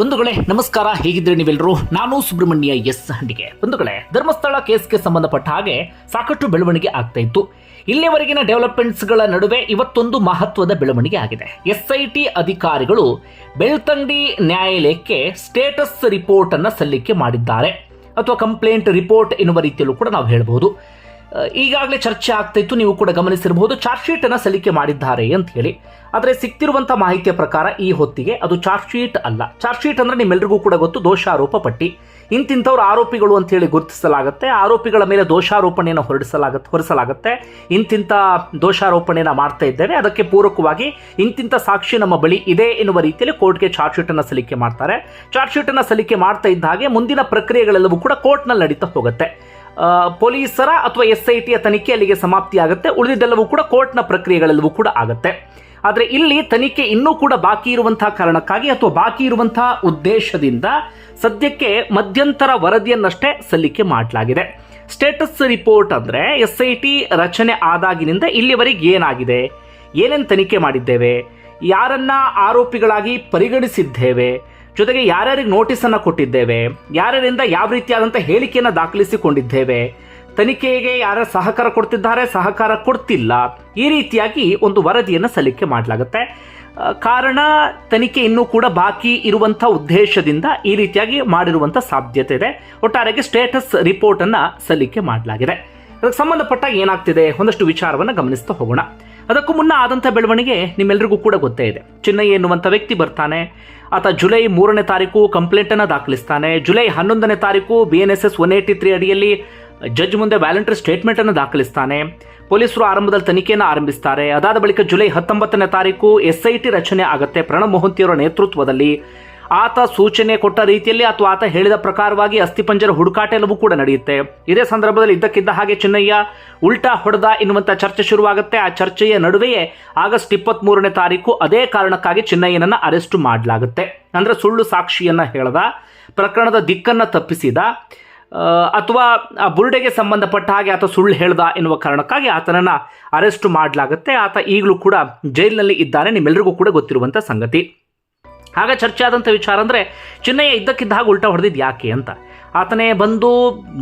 ಬಂಧುಗಳೇ, ನಮಸ್ಕಾರ. ಹೇಗಿದ್ರೆ ನೀವೆಲ್ಲರೂ? ನಾನು ಸುಬ್ರಹ್ಮಣ್ಯ ಎಸ್ ಹಂಡಿಗೆ. ಬಂಧುಗಳೇ, ಧರ್ಮಸ್ಥಳ ಕೇಸ್ಗೆ ಸಂಬಂಧಪಟ್ಟ ಹಾಗೆ ಸಾಕಷ್ಟು ಬೆಳವಣಿಗೆ ಆಗ್ತಾ ಇತ್ತು. ಇಲ್ಲಿಯವರೆಗಿನ ಡೆವಲಪ್ಮೆಂಟ್ಸ್ಗಳ ನಡುವೆ ಇವತ್ತೊಂದು ಮಹತ್ವದ ಬೆಳವಣಿಗೆ ಆಗಿದೆ. ಎಸ್ಐಟಿ ಅಧಿಕಾರಿಗಳು ಬೆಳ್ತಂಗಡಿ ನ್ಯಾಯಾಲಯಕ್ಕೆ ಸ್ಟೇಟಸ್ ರಿಪೋರ್ಟ್ ಅನ್ನು ಸಲ್ಲಿಕೆ ಮಾಡಿದ್ದಾರೆ. ಅಥವಾ ಕಂಪ್ಲೇಂಟ್ ರಿಪೋರ್ಟ್ ಎನ್ನುವ ರೀತಿಯಲ್ಲೂ ಕೂಡ ನಾವು ಹೇಳಬಹುದು ಈಗಾಗಲೇ ಚರ್ಚೆ ಆಗ್ತಾ ಇತ್ತು, ನೀವು ಕೂಡ ಗಮನಿಸಿರಬಹುದು. ಚಾರ್ಜ್ ಶೀಟ್ ಅನ್ನ ಸಲ್ಲಿಕೆ ಮಾಡಿದ್ದಾರೆ ಅಂತ ಹೇಳಿ. ಆದರೆ ಸಿಕ್ತಿರುವಂತ ಮಾಹಿತಿಯ ಪ್ರಕಾರ ಈ ಹೊತ್ತಿಗೆ ಅದು ಚಾರ್ಜ್ ಶೀಟ್ ಅಲ್ಲ. ಚಾರ್ಜ್ ಶೀಟ್ ಅಂದ್ರೆ ನಿಮ್ಮೆಲ್ಲರಿಗೂ ಕೂಡ ಗೊತ್ತು, ದೋಷಾರೋಪ ಪಟ್ಟಿ. ಇಂತಿಂಥವ್ರು ಆರೋಪಿಗಳು ಅಂತ ಹೇಳಿ ಗುರುತಿಸಲಾಗುತ್ತೆ. ಆರೋಪಿಗಳ ಮೇಲೆ ದೋಷಾರೋಪಣೆಯನ್ನು ಹೊರಡಿಸಲಾಗುತ್ತೆ ಹೊರಿಸಲಾಗುತ್ತೆ. ಇಂತಿಂಥ ದೋಷಾರೋಪಣೆಯನ್ನು ಮಾಡ್ತಾ ಇದ್ದೇವೆ. ಅದಕ್ಕೆ ಪೂರಕವಾಗಿ ಇಂತಿಂಥ ಸಾಕ್ಷಿ ನಮ್ಮ ಬಳಿ ಇದೆ ಎನ್ನುವ ರೀತಿಯಲ್ಲಿ ಕೋರ್ಟ್ಗೆ ಚಾರ್ಜ್ ಶೀಟ್ ಅನ್ನು ಸಲ್ಲಿಕೆ ಮಾಡ್ತಾರೆ. ಚಾರ್ಜ್ ಶೀಟ್ ಅನ್ನು ಸಲ್ಲಿಕೆ ಮಾಡ್ತಾ ಇದ್ದ ಹಾಗೆ ಮುಂದಿನ ಪ್ರಕ್ರಿಯೆಗಳೆಲ್ಲವೂ ಕೂಡ ಕೋರ್ಟ್ನಲ್ಲಿ ನಡೀತಾ ಹೋಗುತ್ತೆ. ಪೊಲೀಸರ ಅಥವಾ ಎಸ್ ಐ ಟಿಯ ತನಿಖೆ ಅಲ್ಲಿಗೆ ಸಮಾಪ್ತಿ ಆಗುತ್ತೆ ಉಳಿದಿದ್ದೆಲ್ಲವೂ ಕೂಡ ಕೋರ್ಟ್ನ ಪ್ರಕ್ರಿಯೆಗಳೆಲ್ಲವೂ ಕೂಡ ಆಗುತ್ತೆ. ಆದರೆ ಇಲ್ಲಿ ತನಿಖೆ ಇನ್ನೂ ಕೂಡ ಬಾಕಿ ಇರುವಂತಹ ಕಾರಣಕ್ಕಾಗಿ ಅಥವಾ ಬಾಕಿ ಇರುವಂತಹ ಉದ್ದೇಶದಿಂದ ಸದ್ಯಕ್ಕೆ ಮಧ್ಯಂತರ ವರದಿಯನ್ನಷ್ಟೇ ಸಲ್ಲಿಕೆ ಮಾಡಲಾಗಿದೆ. ಸ್ಟೇಟಸ್ ರಿಪೋರ್ಟ್ ಅಂದ್ರೆ ಎಸ್ ಐ ಟಿ ರಚನೆ ಆದಾಗಿನಿಂದ ಇಲ್ಲಿವರೆಗೆ ಏನಾಗಿದೆ? ಏನೇನು ತನಿಖೆ ಮಾಡಿದ್ದೇವೆ? ಯಾರನ್ನ ಆರೋಪಿಗಳಾಗಿ ಪರಿಗಣಿಸಿದ್ದೇವೆ? ಜೊತೆಗೆ ಯಾರ್ಯಾರಿಗೆ ನೋಟಿಸ್ ಅನ್ನ ಕೊಟ್ಟಿದ್ದೇವೆ, ಯಾರ್ಯಾರಿಂದ ಯಾವ ರೀತಿಯಾದಂಥ ಹೇಳಿಕೆಯನ್ನು ದಾಖಲಿಸಿಕೊಂಡಿದ್ದೇವೆ, ತನಿಖೆಗೆ ಯಾರ ಸಹಕಾರ ಕೊಡ್ತಿದ್ದಾರೆ, ಸಹಕಾರ ಕೊಡ್ತಿಲ್ಲ, ಈ ರೀತಿಯಾಗಿ ಒಂದು ವರದಿಯನ್ನು ಸಲ್ಲಿಕೆ ಮಾಡಲಾಗುತ್ತೆ. ಕಾರಣ ತನಿಖೆ ಇನ್ನೂ ಕೂಡ ಬಾಕಿ ಇರುವಂಥ ಉದ್ದೇಶದಿಂದ ಈ ರೀತಿಯಾಗಿ ಮಾಡಿರುವಂಥ ಸಾಧ್ಯತೆ ಇದೆ. ಒಟ್ಟಾರೆಗೆ ಸ್ಟೇಟಸ್ ರಿಪೋರ್ಟ್ ಅನ್ನ ಸಲ್ಲಿಕೆ ಮಾಡಲಾಗಿದೆ. ಅದಕ್ಕೆ ಸಂಬಂಧಪಟ್ಟ ಏನಾಗ್ತಿದೆ ಒಂದಷ್ಟು ವಿಚಾರವನ್ನು ಗಮನಿಸ್ತಾ ಹೋಗೋಣ. ಅದಕ್ಕೂ ಮುನ್ನ ಆದಂಥ ಬೆಳವಣಿಗೆ ನಿಮ್ಮೆಲ್ಲರಿಗೂ ಕೂಡ ಗೊತ್ತೇ ಇದೆ. ಚಿನ್ನಯ್ಯ ಎನ್ನುವಂಥ ವ್ಯಕ್ತಿ ಬರ್ತಾನೆ. ಆತ ಜುಲೈ ಮೂರನೇ ತಾರೀಕು ಕಂಪ್ಲೇಂಟ್ ಅನ್ನ ದಾಖಲಿಸ್ತಾನೆ. ಜುಲೈ ಹನ್ನೊಂದನೇ ತಾರೀಕು B N S S one eighty three ಅಡಿಯಲ್ಲಿ ಜಡ್ಜ್ ಮುಂದೆ ವ್ಯಾಲಂಟರಿ ಸ್ಟೇಟ್ಮೆಂಟ್ ಅನ್ನು ದಾಖಲಿಸ್ತಾನೆ. ಪೊಲೀಸರು ಆರಂಭದಲ್ಲಿ ತನಿಖೆಯನ್ನು ಆರಂಭಿಸ್ತಾರೆ. ಅದಾದ ಬಳಿಕ ಜುಲೈ ಹತ್ತೊಂಬತ್ತನೇ ತಾರೀಕು ಎಸ್ ರಚನೆ ಆಗುತ್ತೆ. ಪ್ರಣಬ್ ಮೊಹಂತಿಯವರ ನೇತೃತ್ವದಲ್ಲಿ ಆತ ಸೂಚನೆ ಕೊಟ್ಟ ರೀತಿಯಲ್ಲಿ ಅಥವಾ ಆತ ಹೇಳಿದ ಪ್ರಕಾರವಾಗಿ ಅಸ್ಥಿಪಂಜರ ಹುಡುಕಾಟ ಎಲ್ಲವೂ ಕೂಡ ನಡೆಯುತ್ತೆ. ಇದೇ ಸಂದರ್ಭದಲ್ಲಿ ಇದ್ದಕ್ಕಿದ್ದ ಹಾಗೆ ಚಿನ್ನಯ್ಯ, ಉಲ್ಟಾ ಹೊಡೆದ ಎನ್ನುವಂಥ ಚರ್ಚೆ ಶುರುವಾಗುತ್ತೆ. ಆ ಚರ್ಚೆಯ ನಡುವೆಯೇ ಆಗಸ್ಟ್ ಇಪ್ಪತ್ತ್ ಮೂರನೇ ತಾರೀಕು ಅದೇ ಕಾರಣಕ್ಕಾಗಿ ಚಿನ್ನಯ್ಯನನ್ನು ಅರೆಸ್ಟ್ ಮಾಡಲಾಗುತ್ತೆ. ಅಂದರೆ ಸುಳ್ಳು ಸಾಕ್ಷಿಯನ್ನ ಹೇಳದ, ಪ್ರಕರಣದ ದಿಕ್ಕನ್ನ ತಪ್ಪಿಸಿದ ಅಥವಾ ಆ ಬುರುಡೆಗೆ ಸಂಬಂಧಪಟ್ಟ ಹಾಗೆ ಆತ ಸುಳ್ಳು ಹೇಳ್ದ ಎನ್ನುವ ಕಾರಣಕ್ಕಾಗಿ ಆತನನ್ನ ಅರೆಸ್ಟ್ ಮಾಡಲಾಗುತ್ತೆ. ಆತ ಈಗಲೂ ಕೂಡ ಜೈಲಿನಲ್ಲಿ ಇದ್ದಾನೆ. ನಿಮ್ಮೆಲ್ಲರಿಗೂ ಕೂಡ ಗೊತ್ತಿರುವಂಥ ಸಂಗತಿ. ಆಗ ಚರ್ಚೆ ಆದಂಥ ವಿಚಾರ ಅಂದರೆ, ಚಿನ್ನಯ್ಯ ಇದ್ದಕ್ಕಿದ್ದ ಹಾಗೆ ಉಲ್ಟಾ ಹೊಡೆದಿದ್ದು ಯಾಕೆ ಅಂತ. ಆತನೇ ಬಂದು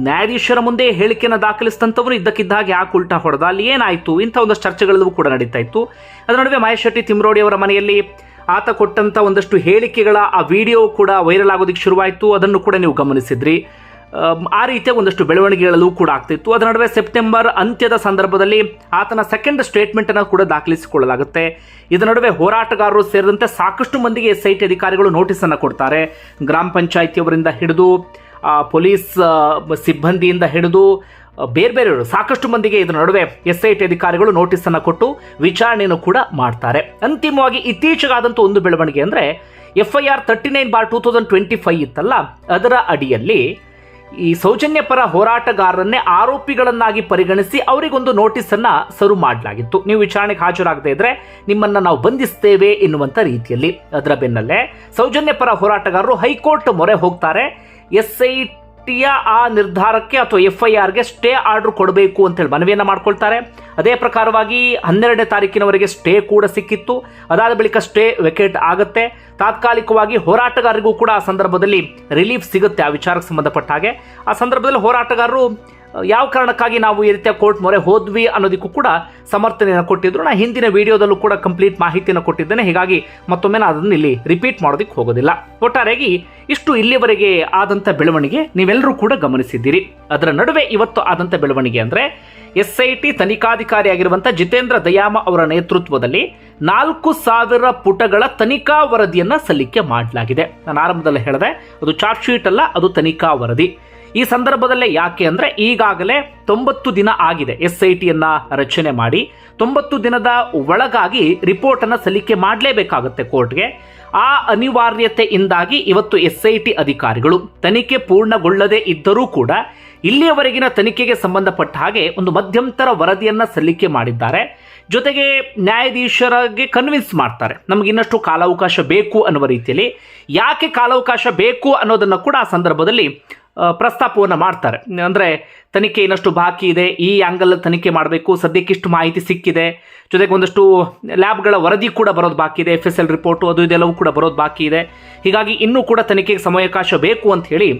ನ್ಯಾಯಾಧೀಶರ ಮುಂದೆ ಹೇಳಿಕೆಯನ್ನು ದಾಖಲಿಸಿದಂಥವ್ರು ಇದ್ದಕ್ಕಿದ್ದ ಹಾಗೆ ಯಾಕೆ ಉಲ್ಟಾ ಹೊಡೆದ? ಅಲ್ಲಿ ಏನಾಯಿತು? ಇಂಥ ಒಂದಷ್ಟು ಚರ್ಚೆಗಳೆಲ್ಲವೂ ಕೂಡ ನಡೀತಾ ಇತ್ತು. ಅದರ ನಡುವೆ ಮಹೇಶ್ ಶೆಟ್ಟಿ ತಿಮ್ರೋಡಿ ಅವರ ಮನೆಯಲ್ಲಿ ಆತ ಕೊಟ್ಟಂಥ ಒಂದಷ್ಟು ಹೇಳಿಕೆಗಳ ಆ ವಿಡಿಯೋ ಕೂಡ ವೈರಲ್ ಆಗೋದಕ್ಕೆ ಶುರುವಾಯಿತು. ಅದನ್ನು ಕೂಡ ನೀವು ಗಮನಿಸಿದ್ರಿ. ಆ ರೀತಿಯ ಒಂದಷ್ಟು ಬೆಳವಣಿಗೆಗಳಲ್ಲೂ ಕೂಡ ಆಗ್ತಿತ್ತು. ಅದರ ನಡುವೆ ಸೆಪ್ಟೆಂಬರ್ ಅಂತ್ಯದ ಸಂದರ್ಭದಲ್ಲಿ ಆತನ ಸೆಕೆಂಡ್ ಸ್ಟೇಟ್ಮೆಂಟ್ ಅನ್ನು ಕೂಡ ದಾಖಲಿಸಿಕೊಳ್ಳಲಾಗುತ್ತೆ. ಇದರ ನಡುವೆ ಹೋರಾಟಗಾರರು ಸೇರಿದಂತೆ ಸಾಕಷ್ಟು ಮಂದಿಗೆ ಎಸ್ ಐ ಟಿ ಅಧಿಕಾರಿಗಳು ನೋಟಿಸ್ ಅನ್ನು ಕೊಡ್ತಾರೆ. ಗ್ರಾಮ ಪಂಚಾಯಿತಿಯವರಿಂದ ಹಿಡಿದು ಪೊಲೀಸ್ ಸಿಬ್ಬಂದಿಯಿಂದ ಹಿಡಿದು ಬೇರೆ ಬೇರೆಯವರು ಸಾಕಷ್ಟು ಮಂದಿಗೆ ಇದರ ನಡುವೆ ಎಸ್ ಐ ಟಿ ಅಧಿಕಾರಿಗಳು ನೋಟಿಸ್ ಅನ್ನು ಕೊಟ್ಟು ವಿಚಾರಣೆಯನ್ನು ಕೂಡ ಮಾಡ್ತಾರೆ. ಅಂತಿಮವಾಗಿ ಇತ್ತೀಚೆಗಾದಂಥ ಒಂದು ಬೆಳವಣಿಗೆ ಅಂದ್ರೆ F I R thirty nine bar two thousand twenty five ಇತ್ತಲ್ಲ, ಅದರ ಅಡಿಯಲ್ಲಿ ಈ ಸೌಜನ್ಯ ಪರ ಹೋರಾಟಗಾರರನ್ನೇ ಆರೋಪಿಗಳನ್ನಾಗಿ ಪರಿಗಣಿಸಿ ಅವರಿಗೊಂದು ನೋಟಿಸ್ ಅನ್ನ ಸರು ಮಾಡಲಾಗಿತ್ತು. ನೀವು ವಿಚಾರಣೆಗೆ ಹಾಜರಾಗದೇ ಇದ್ರೆ ನಿಮ್ಮನ್ನ ನಾವು ಬಂಧಿಸ್ತೇವೆ ಎನ್ನುವಂತ ರೀತಿಯಲ್ಲಿ. ಅದರ ಬೆನ್ನಲ್ಲೇ ಸೌಜನ್ಯ ಪರ ಹೋರಾಟಗಾರರು ಹೈಕೋರ್ಟ್ ಮೊರೆ ಹೋಗ್ತಾರೆ. ಎಸ್ ಐ ಟಿಯ ಆ ನಿರ್ಧಾರಕ್ಕೆ ಅಥವಾ ಎಫ್ ಐ ಆರ್ಗೆ ಸ್ಟೇ ಆರ್ಡರ್ ಕೊಡಬೇಕು ಅಂತೇಳಿ ಮನವಿಯನ್ನ ಮಾಡ್ಕೊಳ್ತಾರೆ. ಅದೇ ಪ್ರಕಾರವಾಗಿ ಹನ್ನೆರಡನೇ ತಾರೀಕಿನವರೆಗೆ ಸ್ಟೇ ಕೂಡ ಸಿಕ್ಕಿತ್ತು. ಅದಾದ ಬಳಿಕ ಸ್ಟೇ ವೆಕೇಟ್ ಆಗುತ್ತೆ. ತಾತ್ಕಾಲಿಕವಾಗಿ ಹೋರಾಟಗಾರರಿಗೂ ಕೂಡ ಆ ಸಂದರ್ಭದಲ್ಲಿ ರಿಲೀಫ್ ಸಿಗುತ್ತೆ ಆ ವಿಚಾರಕ್ಕೆ ಸಂಬಂಧಪಟ್ಟ ಹಾಗೆ. ಆ ಸಂದರ್ಭದಲ್ಲಿ ಹೋರಾಟಗಾರರು ಯಾವ ಕಾರಣಕ್ಕಾಗಿ ನಾವು ಈ ರೀತಿಯ ಕೋರ್ಟ್ ಮೊರೆ ಹೋದ್ವಿ ಅನ್ನೋದಕ್ಕೂ ಕೂಡ ಸಮರ್ಥನೆಯನ್ನು ಕೊಟ್ಟಿದ್ರು. ನಾನು ಹಿಂದಿನ ವಿಡಿಯೋದಲ್ಲೂ ಕೂಡ ಕಂಪ್ಲೀಟ್ ಮಾಹಿತಿಯನ್ನು ಕೊಟ್ಟಿದ್ದೇನೆ. ಹೀಗಾಗಿ ಮತ್ತೊಮ್ಮೆ ನಾನು ಅದನ್ನು ಇಲ್ಲಿ ರಿಪೀಟ್ ಮಾಡೋದಕ್ಕೆ ಹೋಗೋದಿಲ್ಲ. ಒಟ್ಟಾರೆಯಾಗಿ ಇಷ್ಟು ಇಲ್ಲಿವರೆಗೆ ಆದಂಥ ಬೆಳವಣಿಗೆ ನೀವೆಲ್ಲರೂ ಕೂಡ ಗಮನಿಸಿದ್ದೀರಿ. ಅದರ ನಡುವೆ ಇವತ್ತು ಆದಂಥ ಬೆಳವಣಿಗೆ ಅಂದರೆ ಎಸ್ ಐ ಟಿ ತನಿಖಾಧಿಕಾರಿಯಾಗಿರುವಂಥ ಜಿತೇಂದ್ರ ದಯಾಮ ಅವರ ನೇತೃತ್ವದಲ್ಲಿ ನಾಲ್ಕು ಸಾವಿರ ಪುಟಗಳ ತನಿಖಾ ವರದಿಯನ್ನ ಸಲ್ಲಿಕೆ ಮಾಡಲಾಗಿದೆ. ನಾನು ಆರಂಭದಲ್ಲಿ ಹೇಳಿದೆ, ಅದು ಚಾರ್ಜ್ ಶೀಟ್ ಅಲ್ಲ, ಅದು ತನಿಖಾ ವರದಿ. ಈ ಸಂದರ್ಭದಲ್ಲೇ ಯಾಕೆ ಅಂದ್ರೆ ಈಗಾಗಲೇ ತೊಂಬತ್ತು ದಿನ ಆಗಿದೆ ಎಸ್ ಐ ಟಿಯನ್ನ ರಚನೆ ಮಾಡಿ. ತೊಂಬತ್ತು ದಿನದ ಒಳಗಾಗಿ ರಿಪೋರ್ಟ್ ಅನ್ನ ಸಲ್ಲಿಕೆ ಮಾಡಲೇಬೇಕಾಗುತ್ತೆ ಕೋರ್ಟ್ಗೆ. ಆ ಅನಿವಾರ್ಯತೆಯಿಂದಾಗಿ ಇವತ್ತು ಎಸ್ ಐ ಟಿ ಅಧಿಕಾರಿಗಳು ತನಿಖೆ ಪೂರ್ಣಗೊಳ್ಳದೇ ಇದ್ದರೂ ಕೂಡ ಇಲ್ಲಿಯವರೆಗಿನ ತನಿಖೆಗೆ ಸಂಬಂಧಪಟ್ಟ ಹಾಗೆ ಒಂದು ಮಧ್ಯಂತರ ವರದಿಯನ್ನ ಸಲ್ಲಿಕೆ ಮಾಡಿದ್ದಾರೆ. ಜೊತೆಗೆ ನ್ಯಾಯಾಧೀಶರಿಗೆ ಕನ್ವಿನ್ಸ್ ಮಾಡ್ತಾರೆ. ನಮಗೆ ಇನ್ನಷ್ಟು ಕಾಲಾವಕಾಶ ಬೇಕು ಅನ್ನುವ ರೀತಿಯಲ್ಲಿ. ಯಾಕೆ ಕಾಲಾವಕಾಶ ಬೇಕು ಅನ್ನೋದನ್ನು ಕೂಡ ಆ ಸಂದರ್ಭದಲ್ಲಿ ಪ್ರಸ್ತಾಪವನ್ನು ಮಾಡ್ತಾರೆ. ಅಂದರೆ ತನಿಖೆ ಇನ್ನಷ್ಟು ಬಾಕಿ ಇದೆ, ಈ ಆ್ಯಂಗಲ್ ತನಿಖೆ ಮಾಡಬೇಕು ಸದ್ಯಕ್ಕಿಷ್ಟು ಮಾಹಿತಿ ಸಿಕ್ಕಿದೆ. ಜೊತೆಗೆ ಒಂದಷ್ಟು ಲ್ಯಾಬ್ಗಳ ವರದಿ ಕೂಡ ಬರೋದು ಬಾಕಿ ಇದೆ ಎಫ್ ಎಸ್ ಎಲ್ ರಿಪೋರ್ಟು, ಅದು ಇದೆಲ್ಲವೂ ಕೂಡ ಬರೋದು ಬಾಕಿ ಇದೆ. ಹೀಗಾಗಿ ಇನ್ನೂ ಕೂಡ ತನಿಖೆಗೆ ಸಮಯಾವಕಾಶ ಬೇಕು ಅಂತ ಹೇಳಿ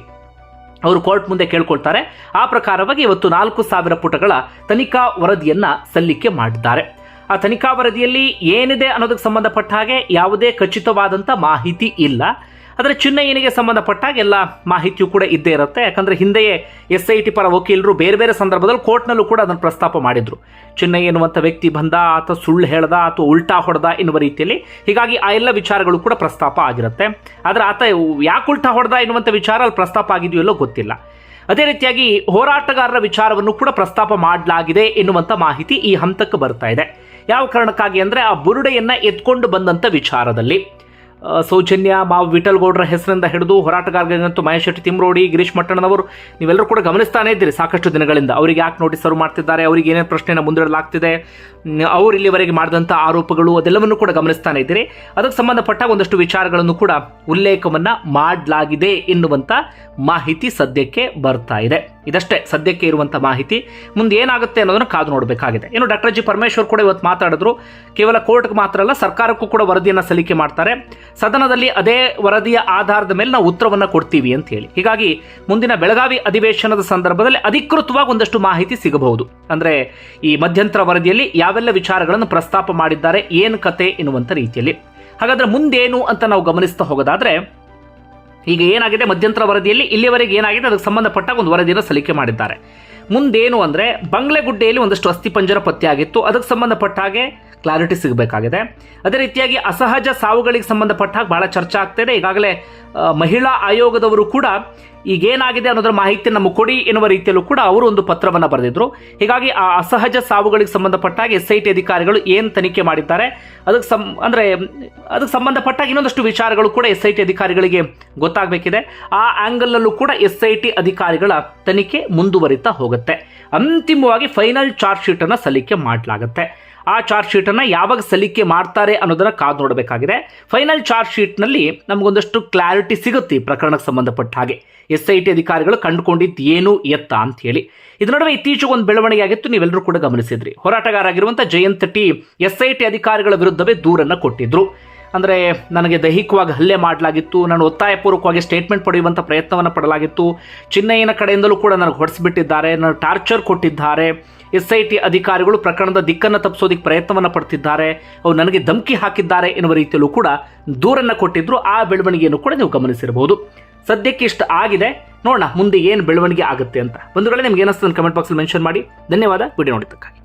ಅವರು ಕೋರ್ಟ್ ಮುಂದೆ ಕೇಳ್ಕೊಳ್ತಾರೆ. ಆ ಪ್ರಕಾರವಾಗಿ ಇವತ್ತು ನಾಲ್ಕು ಸಾವಿರ ಪುಟಗಳ ತನಿಖಾ ವರದಿಯನ್ನು ಸಲ್ಲಿಕೆ ಮಾಡಿದ್ದಾರೆ. ಆ ತನಿಖಾ ವರದಿಯಲ್ಲಿ ಏನಿದೆ ಅನ್ನೋದಕ್ಕೆ ಸಂಬಂಧಪಟ್ಟ ಹಾಗೆ ಯಾವುದೇ ಖಚಿತವಾದಂಥ ಮಾಹಿತಿ ಇಲ್ಲ. ಆದರೆ ಚಿನ್ನಯ್ಯನಿಗೆ ಸಂಬಂಧಪಟ್ಟಾಗ ಎಲ್ಲ ಮಾಹಿತಿಯು ಕೂಡ ಇದ್ದೇ ಇರುತ್ತೆ. ಯಾಕಂದರೆ ಹಿಂದೆಯೇ ಎಸ್ ಐ ಟಿ ಪರ ವಕೀಲರು ಬೇರೆ ಬೇರೆ ಸಂದರ್ಭದಲ್ಲಿ ಕೋರ್ಟ್ನಲ್ಲೂ ಕೂಡ ಅದನ್ನು ಪ್ರಸ್ತಾಪ ಮಾಡಿದರು. ಚಿನ್ನಯ್ಯ ಎನ್ನುವಂಥ ವ್ಯಕ್ತಿ ಬಂದ, ಆತ ಸುಳ್ಳು ಹೇಳ್ದ ಅಥವಾ ಉಲ್ಟಾ ಹೊಡೆದ ಎನ್ನುವ ರೀತಿಯಲ್ಲಿ ಹೀಗಾಗಿ ಆ ಎಲ್ಲ ವಿಚಾರಗಳು ಕೂಡ ಪ್ರಸ್ತಾಪ ಆಗಿರುತ್ತೆ. ಆದರೆ ಆತ ಯಾಕೆ ಉಲ್ಟಾ ಹೊಡೆದ ಎನ್ನುವಂಥ ವಿಚಾರ ಅಲ್ಲಿ ಪ್ರಸ್ತಾಪ ಆಗಿದೆಯೋ ಎಲ್ಲೋ ಗೊತ್ತಿಲ್ಲ. ಅದೇ ರೀತಿಯಾಗಿ ಹೋರಾಟಗಾರರ ವಿಚಾರವನ್ನು ಕೂಡ ಪ್ರಸ್ತಾಪ ಮಾಡಲಾಗಿದೆ ಎನ್ನುವಂಥ ಮಾಹಿತಿ ಈ ಹಂತಕ್ಕೆ ಬರ್ತಾ ಇದೆ. ಯಾವ ಕಾರಣಕ್ಕಾಗಿ ಅಂದರೆ ಆ ಬುರುಡೆಯನ್ನು ಎತ್ಕೊಂಡು ಬಂದಂಥ ವಿಚಾರದಲ್ಲಿ. ಸೌಜನ್ಯ, ಮಾವು ವಿಠಲ್ ಗೌಡ್ರ ಹೆಸರಿಂದ ಹಿಡಿದು ಹೋರಾಟಗಾರರಿಗಂತೂ ಮಹೇಶ್ ಶೆಟ್ಟಿ ತಿಮ್ರೋಡಿ, ಗಿರೀಶ್ ಮಟ್ಟಣ್ಣನವರು, ನೀವೆಲ್ಲರೂ ಕೂಡ ಗಮನಿಸ್ತಾನೇ ಇದ್ದೀರಿ. ಸಾಕಷ್ಟು ದಿನಗಳಿಂದ ಅವರಿಗೆ ಯಾಕೆ ನೋಟಿಸ್ ಸರ್ವ್ ಮಾಡ್ತಿದ್ದಾರೆ? ಅವರಿಗೆ ಏನೇನು ಪ್ರಶ್ನೆಯನ್ನು ಮುಂದಿಡಲಾಗ್ತಿದೆ? ಅವರು ಇಲ್ಲಿವರೆಗೆ ಮಾಡಿದಂಥ ಆರೋಪಗಳು, ಅದೆಲ್ಲವನ್ನು ಕೂಡ ಗಮನಿಸ್ತಾನೆ ಇದ್ದೀರಿ. ಅದಕ್ಕೆ ಸಂಬಂಧಪಟ್ಟ ಒಂದಷ್ಟು ವಿಚಾರಗಳನ್ನು ಕೂಡ ಉಲ್ಲೇಖವನ್ನು ಮಾಡಲಾಗಿದೆ ಎನ್ನುವಂಥ ಮಾಹಿತಿ ಸದ್ಯಕ್ಕೆ ಬರ್ತಾ ಇದೆ. ಇದಷ್ಟೇ ಸದ್ಯಕ್ಕೆ ಇರುವಂಥ ಮಾಹಿತಿ. ಮುಂದೆ ಏನಾಗುತ್ತೆ ಅನ್ನೋದನ್ನು ಕಾದು ನೋಡಬೇಕಾಗಿದೆ. ಇನ್ನು ಡಾಕ್ಟರ್ ಜಿ ಪರಮೇಶ್ವರ್ ಕೂಡ ಇವತ್ತು ಮಾತಾಡಿದ್ರು. ಕೇವಲ ಕೋರ್ಟ್ಗೆ ಮಾತ್ರ ಅಲ್ಲ, ಸರ್ಕಾರಕ್ಕೂ ಕೂಡ ವರದಿಯನ್ನು ಸಲ್ಲಿಕೆ ಮಾಡ್ತಾರೆ. ಸದನದಲ್ಲಿ ಅದೇ ವರದಿಯ ಆಧಾರದ ಮೇಲೆ ನಾವು ಉತ್ತರವನ್ನು ಕೊಡ್ತೀವಿ ಅಂತ ಹೇಳಿ. ಹೀಗಾಗಿ ಮುಂದಿನ ಬೆಳಗಾವಿ ಅಧಿವೇಶನದ ಸಂದರ್ಭದಲ್ಲಿ ಅಧಿಕೃತವಾಗಿ ಒಂದಷ್ಟು ಮಾಹಿತಿ ಸಿಗಬಹುದು. ಅಂದರೆ ಈ ಮಧ್ಯಂತರ ವರದಿಯಲ್ಲಿ ಯಾವೆಲ್ಲ ವಿಚಾರಗಳನ್ನು ಪ್ರಸ್ತಾಪ ಮಾಡಿದ್ದಾರೆ, ಏನು ಕತೆ ಎನ್ನುವಂಥ ರೀತಿಯಲ್ಲಿ. ಹಾಗಾದ್ರೆ ಮುಂದೇನು ಅಂತ ನಾವು ಗಮನಿಸ್ತಾ ಹೋಗೋದಾದ್ರೆ ಈಗ ಏನಾಗಿದೆ? ಮಧ್ಯಂತರ ವರದಿಯಲ್ಲಿ ಇಲ್ಲಿವರೆಗೆ ಏನಾಗಿದೆ? ಅದಕ್ಕೆ ಸಂಬಂಧಪಟ್ಟ ಒಂದು ವರದಿಯನ್ನು ಸಲ್ಲಿಕೆ ಮಾಡಿದ್ದಾರೆ. ಮುಂದೇನು ಅಂದರೆ ಬಂಗ್ಲೆಗುಡ್ಡೆಯಲ್ಲಿ ಒಂದಷ್ಟು ಅಸ್ಥಿಪಂಜರ ಪತ್ತೆಯಾಗಿತ್ತು. ಅದಕ್ಕೆ ಸಂಬಂಧಪಟ್ಟ ಹಾಗೆ ಕ್ಲಾರಿಟಿ ಸಿಗಬೇಕಾಗಿದೆ. ಅದೇ ರೀತಿಯಾಗಿ ಅಸಹಜ ಸಾವುಗಳಿಗೆ ಸಂಬಂಧಪಟ್ಟ ಹಾಗೆ ಭಾಳ ಚರ್ಚೆ ಇದೆ. ಈಗಾಗಲೇ ಮಹಿಳಾ ಆಯೋಗದವರು ಕೂಡ ಈಗೇನಾಗಿದೆ ಅನ್ನೋದರ ಮಾಹಿತಿ ನಮಗೆ ಕೊಡಿ ಎನ್ನುವ ರೀತಿಯಲ್ಲೂ ಕೂಡ ಅವರು ಒಂದು ಪತ್ರವನ್ನು ಬರೆದಿದ್ರು. ಹೀಗಾಗಿ ಆ ಅಸಹಜ ಸಾವುಗಳಿಗೆ ಸಂಬಂಧಪಟ್ಟಾಗ ಎಸ್ ಐ ಟಿ ಅಧಿಕಾರಿಗಳು ಏನು ತನಿಖೆ ಮಾಡಿದ್ದಾರೆ, ಅದಕ್ಕೆ ಸಂ, ಅಂದರೆ ಅದಕ್ಕೆ ಸಂಬಂಧಪಟ್ಟಾಗ ಇನ್ನೊಂದಷ್ಟು ವಿಚಾರಗಳು ಕೂಡ ಎಸ್ ಐ ಟಿ ಅಧಿಕಾರಿಗಳಿಗೆ ಗೊತ್ತಾಗಬೇಕಿದೆ. ಆ ಆ್ಯಂಗಲ್ನಲ್ಲೂ ಕೂಡ ಎಸ್ ಐ ಟಿ ಅಧಿಕಾರಿಗಳ ತನಿಖೆ ಮುಂದುವರಿತಾ ಹೋಗುತ್ತೆ. ಅಂತಿಮವಾಗಿ ಫೈನಲ್ ಚಾರ್ಜ್ ಶೀಟನ್ನು ಸಲ್ಲಿಕೆ ಮಾಡಲಾಗುತ್ತೆ. ಆ ಚಾರ್ಜ್ ಶೀಟನ್ನು ಯಾವಾಗ ಸಲ್ಲಿಕೆ ಮಾಡ್ತಾರೆ ಅನ್ನೋದನ್ನ ಕಾದು ನೋಡಬೇಕಾಗಿದೆ. ಫೈನಲ್ ಚಾರ್ಜ್ ಶೀಟ್ನಲ್ಲಿ ನಮಗೊಂದಷ್ಟು ಕ್ಲಾರಿಟಿ ಸಿಗುತ್ತೆ ಪ್ರಕರಣಕ್ಕೆ ಸಂಬಂಧಪಟ್ಟ ಹಾಗೆ. ಎಸ್ ಐ ಟಿ ಅಧಿಕಾರಿಗಳು ಕಂಡುಕೊಂಡಿದ್ದು ಏನು, ಎತ್ತ ಅಂತ ಹೇಳಿ. ಇದ್ರ ನಡುವೆ ಇತ್ತೀಚೆಗೆ ಒಂದು ಬೆಳವಣಿಗೆ ಆಗಿತ್ತು ನೀವೆಲ್ಲರೂ ಕೂಡ ಗಮನಿಸಿದ್ರಿ. ಹೋರಾಟಗಾರ ಆಗಿರುವಂಥ Jayanth T S I T ಅಧಿಕಾರಿಗಳ ವಿರುದ್ಧವೇ ದೂರನ್ನು ಕೊಟ್ಟಿದ್ರು. ಅಂದರೆ ನನಗೆ ದೈಹಿಕವಾಗಿ ಹಲ್ಲೆ ಮಾಡಲಾಗಿತ್ತು, ನಾನು ಒತ್ತಾಯಪೂರ್ವಕವಾಗಿ ಸ್ಟೇಟ್ಮೆಂಟ್ ಪಡೆಯುವಂಥ ಪ್ರಯತ್ನವನ್ನು ಪಡಲಾಗಿತ್ತು. ಚಿನ್ನಯ್ಯನ ಕಡೆಯಿಂದಲೂ ಕೂಡ ನನಗೆ ಹೊಡೆಸಿಬಿಟ್ಟಿದ್ದಾರೆ, ನಾನು ಟಾರ್ಚರ್ ಕೊಟ್ಟಿದ್ದಾರೆ. ಎಸ್ ಐ ಟಿ ಅಧಿಕಾರಿಗಳು ಪ್ರಕರಣದ ದಿಕ್ಕನ್ನು ತಪ್ಪಿಸೋದಕ್ಕೆ ಪ್ರಯತ್ನವನ್ನು ಪಡ್ತಿದ್ದಾರೆ. ಅವು ನನಗೆ ಧಮಕಿ ಹಾಕಿದ್ದಾರೆ ಎನ್ನುವ ರೀತಿಯಲ್ಲೂ ಕೂಡ ದೂರನ್ನು ಕೊಟ್ಟಿದ್ದರು ಆ ಬೆಳವಣಿಗೆಯನ್ನು ಕೂಡ ನೀವು ಗಮನಿಸಿರಬಹುದು. ಸದ್ಯಕ್ಕೆ ಇಷ್ಟು ಆಗಿದೆ. ನೋಡೋಣ ಮುಂದೆ ಏನು ಬೆಳವಣಿಗೆ ಆಗುತ್ತೆ ಅಂತ. ಬಂಧುಗಳೇ, ನಿಮ್ಗೆ ಏನಿಸ್ತದೆ ಕಮೆಂಟ್ ಬಾಕ್ಸಲ್ಲಿ ಮೆನ್ಷನ್ ಮಾಡಿ. ಧನ್ಯವಾದ. ವಿಡಿಯೋ ನೋಡಿದ್ದಕ್ಕಾಗಿ.